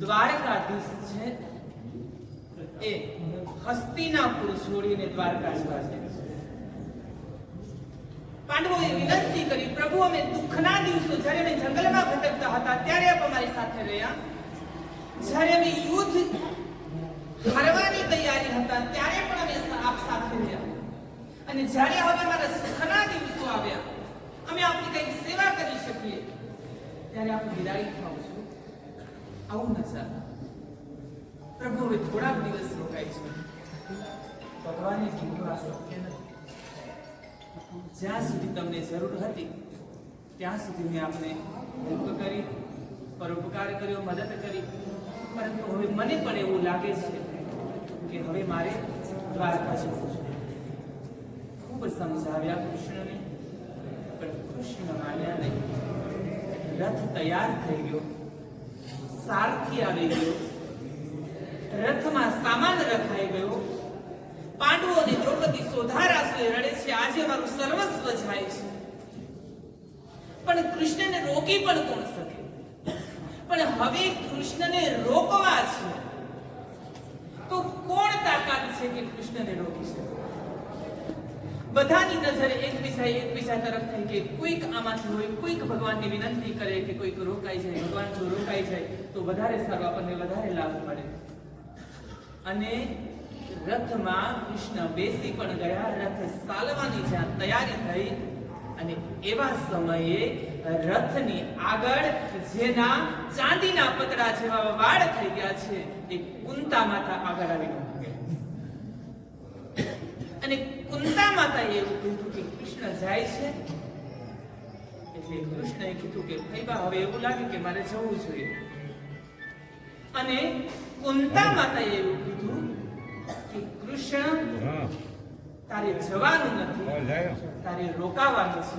દ્વારકાધીશ છે. એ હસ્તિનાપુર છોડીને દ્વારકા જવા છે પાંડવોએ વિનંતી કરી, પ્રભુ, અમે દુઃખના દિવસો જ્યારે અમે જંગલમાં ભટકતા હતા, ત્યારે આપ અમારી સાથે રહ્યા. જ્યારે અમે યુદ્ધ હારવાની તૈયારી હતા, ત્યારે પણ અમે આપ સાથે રહ્યા. અને જ્યારે હવે અમારા સુખના દિવસો આવ્યા, અમે આપની કંઈક સેવા કરી શકીએ. ત્યારે આપ વિદાય થાવ છો. આવું ન ચાલે પ્રભુ હવે થોડાક દિવસ રોકાય છે. ભગવાને કીધું આ શક્ય નથી. જ્યાં સુધી તમને જરૂર હતી ત્યાં સુધી મેં આપને હેલ્પ કરી પરોપકાર કર્યો મદદ કરી. પરંતુ હવે મને પણ એવું લાગે છે કે હવે મારે દ્વારકા જવું છે. ખૂબ સમજાવ્યા કૃષ્ણને પણ કૃષ્ણ માન્યા નહીં. રથ તૈયાર થઈ ગયો. સારથી આવી ગયો. રથમાં સામાન રખાઈ ગયો. પાંડવો અને દ્રૌપદી સોધારાસુએ રડે છે, આજે મારું સર્વસ્વ જાય છે. પણ કૃષ્ણને રોકી પણ કોણ શકે? પણ હવે કૃષ્ણને રોકવા છે. તો કોણ તાકાત છે કે કૃષ્ણને રોકી શકે? બધાની નજર એકબીજા એકબીજા તરફ થઈ કે કોઈક આમાંથી હોય કોઈક ભગવાનની વિનંતી કરે કે કોઈક રોકાઈ જાય, ભગવાન જો રોકાઈ જાય વધારે સારું, આપણને વધારે લાભ મળે. અને રથમાં કૃષ્ણ બેસી પણ ગયા, રથ ચાલવાની જ્યાં તૈયારી થઈ. અને એવા સમયે રથની આગળ જેના ચાંદીના પતરા જેવા વાળ થઈ ગયા છે, એ કુંતા માતા આગળ આવી ગયા અને કુંતા માતાએ એવું કીધું કે કૃષ્ણ જાય છે. એટલે કૃષ્ણએ કીધું કે ભાઈ હવે એવું લાગે કે મારે જવું જોઈએ. અને કુંતા માતાએ એવું કીધું કે કૃષ્ણ તારે જવાનું નથી. તારે રોકાવાનું છે.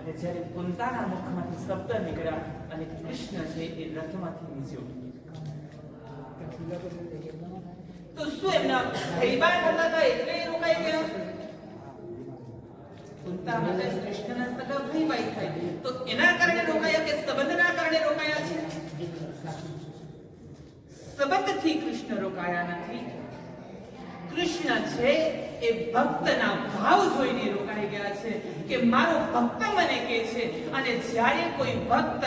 અને જ્યારે કુંતાના મુખમાંથી શબ્દ નીકળ્યા અને કૃષ્ણ છે એ રથમાંથી નીચે ઉતરી તો શું એમના ભયબાન થતા હતા? એટલે એ રોકાઈ ગયા? કુંતા માતા કૃષ્ણના સગા ભયબાઈ થાય તો એના કારણે રોકાયા કે સંબંધના કારણે રોકાયા છે? સંબંધથી કૃષ્ણ રોકાયા નથી. કૃષ્ણ છે એ ભક્તના ભાવ જોઈને રોકાઈ ગયા છે કે મારો ભક્ત મને કહે છે અને જ્યારે કોઈ ભક્ત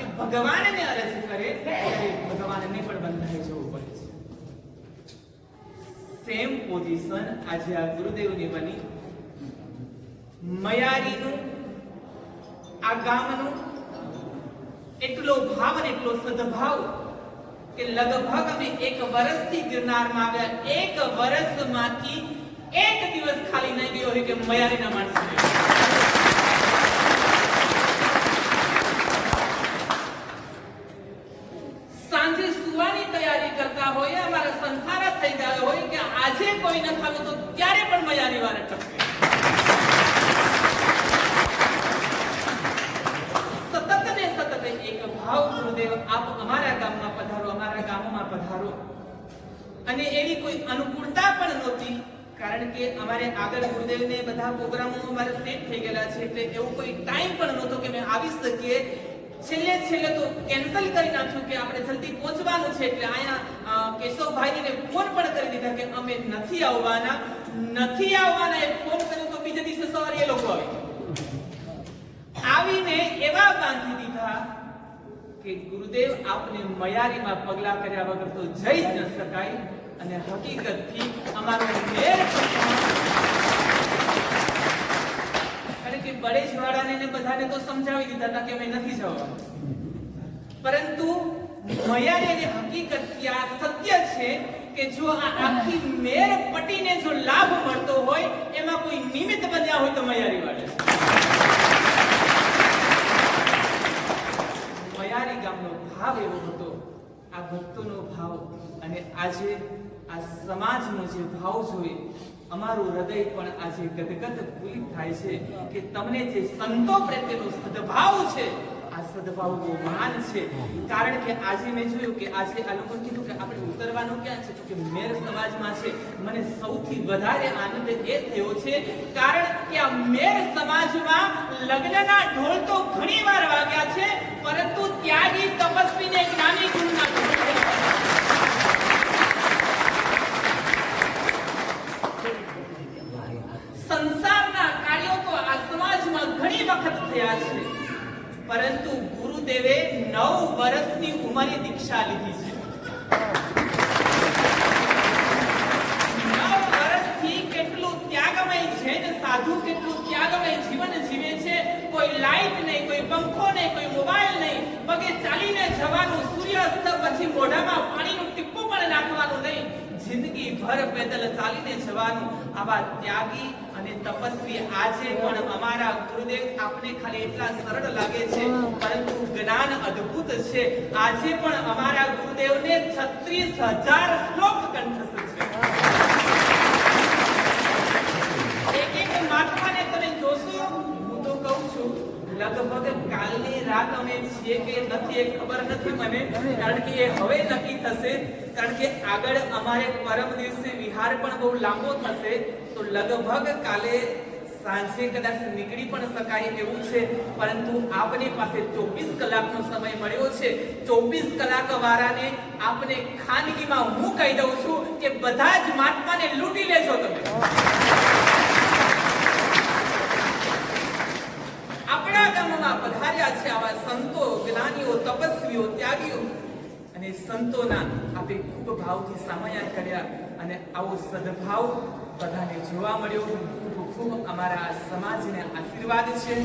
એ ભગવાનને અરજ કરે, ત્યારે ભગવાનને પણ બંધાઈ જવું પડે છે. સેમ પોઝિશન આજે આ ગુરુદેવની બની. મયારીનું, આ ગામનું, એટલો ભાવ અને એટલો સદભાવ કે લગભગ અમે એક વર્ષથી ગિરનારમાં આવ્યા. એક વર્ષમાંથી એક દિવસ ખાલી નહીં ગયો હોય કે મયારીના માણસો સાંજે સુવાની તૈયારી કરતા હોય અમારા સંથારા થઈ ગયા હોય કે આજે કોઈ ન ખાવે તો ક્યારે પણ મયારી વારે ટપકે. સતત ને સતત એક ભાવ ગુરુદેવ આપ અમારા ગામમાં પધારો અમારા ગામમાં પધારો અને એવી કોઈ અનુકૂળતા પણ નહોતી, કારણ કે અમારે આગળ ગુરુદેવને બધા પ્રોગ્રામો અમારે સેટ થઈ ગયેલા છે, એટલે એવો કોઈ ટાઈમ પણ નહોતો કે અમે આવી શકીએ. છેલ્લે છેલ્લે તો કેન્સલ કરી નાખ્યું કે આપણે જલ્દી પહોંચવાનું છે, એટલે અહીંયા કેશવભાઈને ફોન પણ કરી દીધા કે અમે નથી આવવાના. નથી આવવાના એ ફોન કર્યો તો બીજા દિવસે સવારે એ લોકો આવી. આવીને એવા બાંધી દીધા કે ગુરુદેવ આપને મયારીમાં પગલા કર્યા વગર તો જઈ જ ન શકાય. અને હકીકતથી અમારો મેર કારણ કે બળેજવાળાને ને બધાને તો સમજાવી દીધા હતા કે અમે નથી જવાનું. પરંતુ મયારીને હકીકત આ સત્ય છે કે જો આ આખી મેર પટીને જો લાભ મળતો હોય, એમાં કોઈ નિમિત્ત બન્યા હોય તો મયારી વાળા. મયારી ગામનો ભાવ એવો હતો આ ભક્તોનો ભાવ અને આજે આ સમાજનો જે ભાવ જોઈ અમારું હૃદય પણ આજે ગદગદ પુલિત થાય છે કે તમને જે સંતો પ્રત્યેનો સદભાવ છે, આ સદભાવ બહુ મહાન છે. કારણ કે આજે મેં જોયું કે આજે આ લોકો કીધું કે આપણે ઉતરવાનું ક્યાં છે? તો કે મેર સમાજમાં છે. મને સૌથી વધારે આનંદ એ થયો છે, કારણ કે આ મેર સમાજમાં લગ્નના ઢોલ તો ઘણી વાર વાગ્યા છે, પરંતુ ત્યાગી તપસ્વીને જ્ઞાની ગુણના ઢોલ વર્ષની ઉંમરે દીક્ષા લીધી છે નવ વર્ષથી કેટલું ત્યાગમય છે ને સાધુ કેટલું ત્યાગમય જીવન જીવે છે, કોઈ લાઈટ નહીં, કોઈ પંખો નહીં, કોઈ મોબાઈલ નહીં. પગે ચાલીને જવાનું, સૂર્યાસ્ત પછી મોઢામાં પાણીનું ટીપું પણ નાખવાનું નહીં. જિંદગી ભર પેદલ ચાલીને જવાનું. આવા ત્યાગી અને તપસ્વી આજે પણ અમારા ગુરુદેવ આપને ખાલી એટલા સરળ લાગે છે પરંતુ જ્ઞાન અદ્ભુત છે. આજે પણ અમારા ગુરુદેવને છત્રીસ હજાર શ્લોક કંઠસ્થ છે એક એક મહાત્માને તમે જોશો હું તો કહું છું લગભગ કાલની રાત અમે છીએ કે નથી એ ખબર નથી મને, કારણ કે એ હવે નક્કી થશે. કારણ કે આગળ અમારે પરમ દિવસે વિહાર પણ બહુ લાંબો થશે. તો લગભગ કાલે સાંજે કદાચ નીકળી પણ શકાય એવું છે. પરંતુ આપની પાસે ચોવીસ કલાકનો સમય મળ્યો છે. ચોવીસ કલાક વાળાને આપને ખાનગીમાં હું કહી દઉં છું કે બધા જ મહાત્માને લૂંટી લેજો તમે. આપણા ગામમાં પધાર્યા છે આવા સંતો, જ્ઞાનીઓ, તપસ્વીઓ, ત્યાગીઓ. અને સંતોના આપે ખૂબ ભાવથી સામયા કર્યા અને આવો સદભાવ બધાને જોવા મળ્યો. ખૂબ ખૂબ અમારા સમાજને આશીર્વાદ છે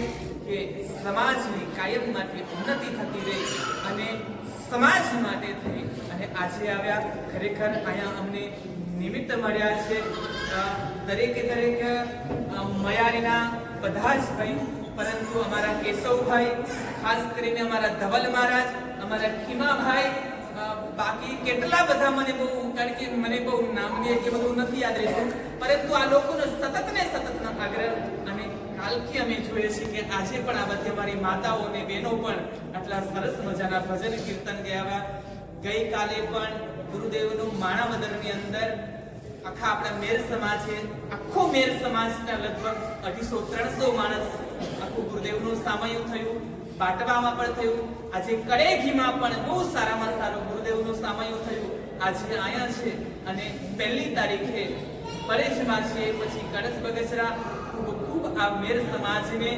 કે સમાજની કાયમ માટે ઉન્નતિ થતી રહી અને સમાજ માટે થઈ. અને આજે આવ્યા, ખરેખર અહીંયા અમને નિમિત્ત મળ્યા છે. દરેકે દરેક મયારીના બધા જ ભાઈ પરંતુ અમારા કેશવભાઈ, ખાસ કરીને અમારા ધવલ મહારાજ, અમારા ખીમાભાઈ બાકી કેટલા બધા મને બહુ, કારણ કે મને બહુ નામની કે બધું નથી યાદ રહેતું, પરંતુ આ લોકોનો સતત ને સતત આગ્રહ અને કાલથી અમે જોઈએ છીએ કે આજે પણ આ બધી અમારી માતાઓ અને બહેનો પણ આટલા સરસ મજાના ભજન કીર્તન ગયા. ગઈકાલે પણ ગુરુદેવનું માણાવદનની અંદર આખા આપણા મેર સમાજે, આખો મેર સમાજના લગભગ અઢીસો, ત્રણસો માણસ ગુરુદેવનું સામયું થયું, બાટવામાં પણ થયું. આજે કડેઘીમાં પણ બહુ સારામાં સારું ગુરુદેવનું સામયું થયું. આજે આયા છે અને પહેલી તારીખે પરેશમાં છે, પછી કળશ બગસરા ખૂબ ખૂબ આ મેર સમાજને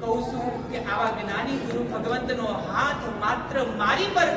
કહું છું કે આવા જ્ઞાની ગુરુ ભગવંતનો હાથ માત્ર મારી પર